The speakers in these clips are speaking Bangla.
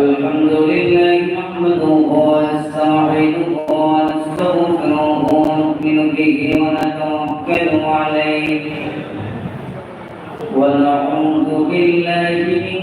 الحمد لله نحمده ونستعينه ونستغفره ونؤمن به ونتوكل عليه. ونعوذ بالله من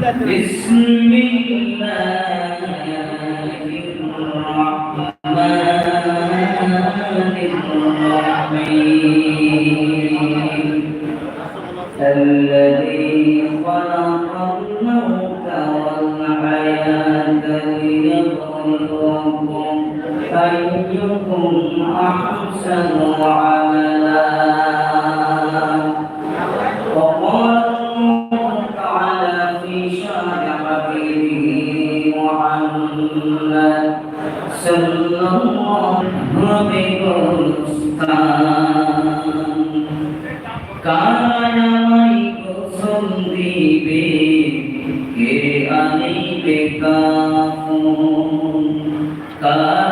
بسم الله الرحمن الرحيم الذي خلق الموت والحياة ليبلوكم أيكم أحسن عملا কে আনিবে কাফন কারায়ামাই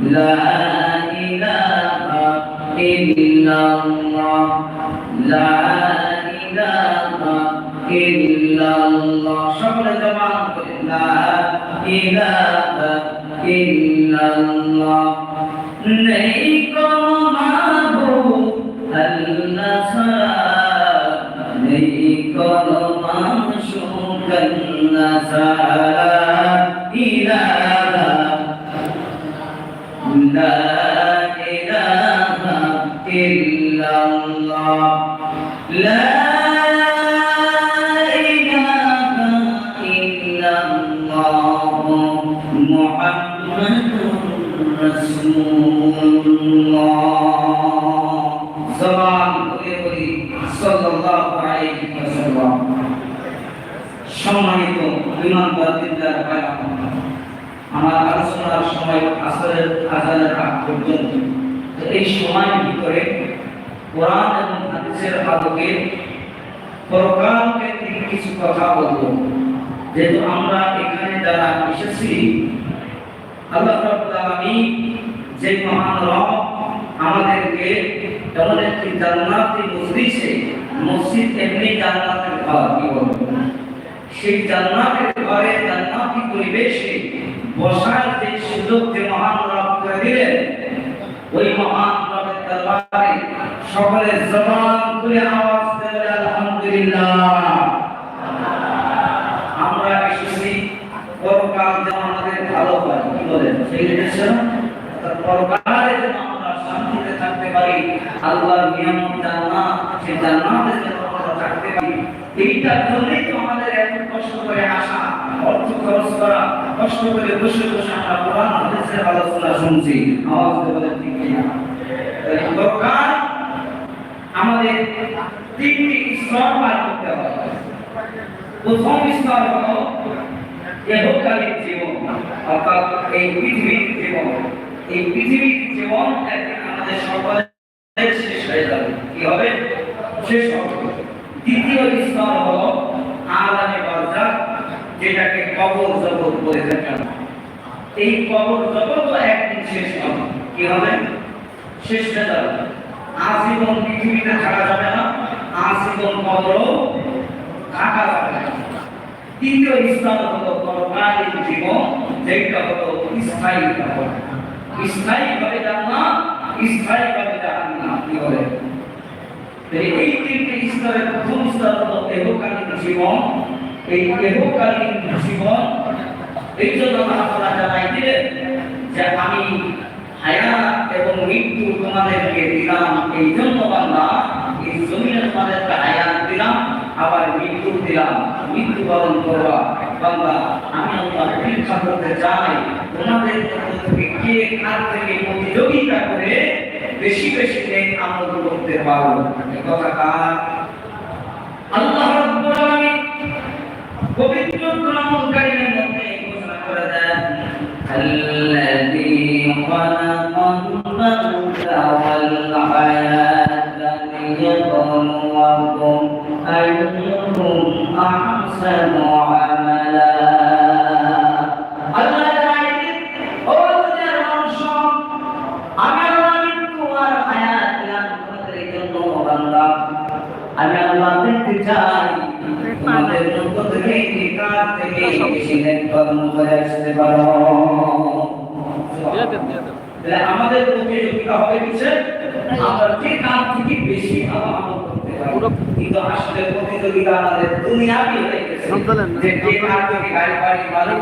لا إله إلا الله لا إله إلا الله شكرا جماعة لا إله إلا الله نيكم معه النصر نيكم صلى الله عليه وسلم. সম্মানিত ভাইরা আমার আলোচনার সময় আসরের আজানের আগ পর্যন্ত। এই সময়ের ভিতরে কোরআন এবং হাদিসের আলোকে পরকাল কিছু কথা বলব। যেহেতু আমরা এখানে যারা এসেছি, আল্লাহ আলামিন যে মহান রব আমাদেরকে এমন একটি জান্নাতি মসজিদে, মসজিদ এমনি জান্নাতের ঘর, কি বলব? সেই জান্নাতের ঘরে জান্নাতি পরিবেশে বসার যে সুযোগ যে মহান রব করে দিলেন, ওই মহান রবের দরবারে সকলের জবান খুলে আওয়াজ দেবে আলহামদুলিল্লাহ আমরা এসেছি পরকাল যেন আমাদের ভালো হয়, কি বলেন, সেই উদ্দেশ্য না? অর্থাৎ পরকালে যেন আমরা শান্তিতে থাকতে পারি, আল্লাহর নিয়ামত জান্নাত, সেই জান্নাতে যেন আমরা থাকতে পারি এইটার জন্যই কষ্ট করে আসা, অর্থ খরচ করা, কষ্ট করে বসে বসে আমরা কোরআন হাদিসের আলোচনা শুনছি। আওয়াজ দিয়ে ঠিক কিনা? দরকার? আমাদের তিনটি স্তর পার করতে হবে। প্রথম স্তর হলো ইহকালীন জীবন, অর্থাৎ এই পৃথিবীর জীবন। এই পৃথিবীর জীবন আমাদের সকলের শেষ হয়ে যাবে। কি হবে? শেষ হবে। দ্বিতীয় স্তর হলো আলামে যেটাকে কবর জগৎ বলে থাকেন এই কবর জগৎ একদিন শেষ হবে। কি হবে? শেষ হয়ে যাবে। আজীবন পৃথিবীতে থাকা যাবে না। আজীবন কবরও থাকা যাবে না। তৃতীয় স্থান হলো পরকালীন জীবন যেটা হলো স্থায়ী জীবন স্থায়ী ভাবে জান্নাত, স্থায়ী ভাবে জাহান্নাম। কি তাই এই তিনটি স্তরের প্রথম স্তর হলো এহকালীন জীবন। এই এহকালীন জীবন, এই জন্য আপনারা জানাই যে আমি হায়াত এবং মৃত্যু তোমাদেরকে দিলাম, এই জন্য বান্দা এই জমিনে তোমাদেরকে হায়াত দিলাম, আবার মৃত্যু দিলাম। মৃত্যু বরণ করবা। বান্দা, আমি আল্লাহ পরীক্ষা করতে চাই, তোমাদের থেকে কে কার থেকে প্রতিযোগিতা করে বেশি বেশি নেক আমল করতে পারো? কথা কার? আল্লাহ পবিত্র কোরআনুল কারীমের মধ্যে ঘোষণা করে দেন الذي خلق আমাদের প্রতিযোগিতা হবে কিসে? আমরা থেকে বেশি আমল করতে পারি। কিন্তু আসলে প্রতিযোগিতা আমাদের দুনিয়াবি যে কে কার থেকে গাড়ি বাড়ি মালিক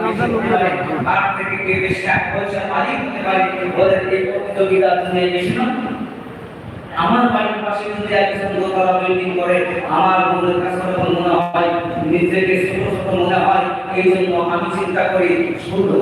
থেকে বেশি টাকা পয়সা মালিক হতে পারে, ওদের এই প্রতিযোগিতা দুনিয়ায় বেশি না আমার বাড়ির পাশে যদি একজন দোতলা বিল্ডিং করে, আমার মনের কাছে মনে হয়, নিজেকে ছোট মনে হয় এই জন্য আমি চিন্তা করি, শুধু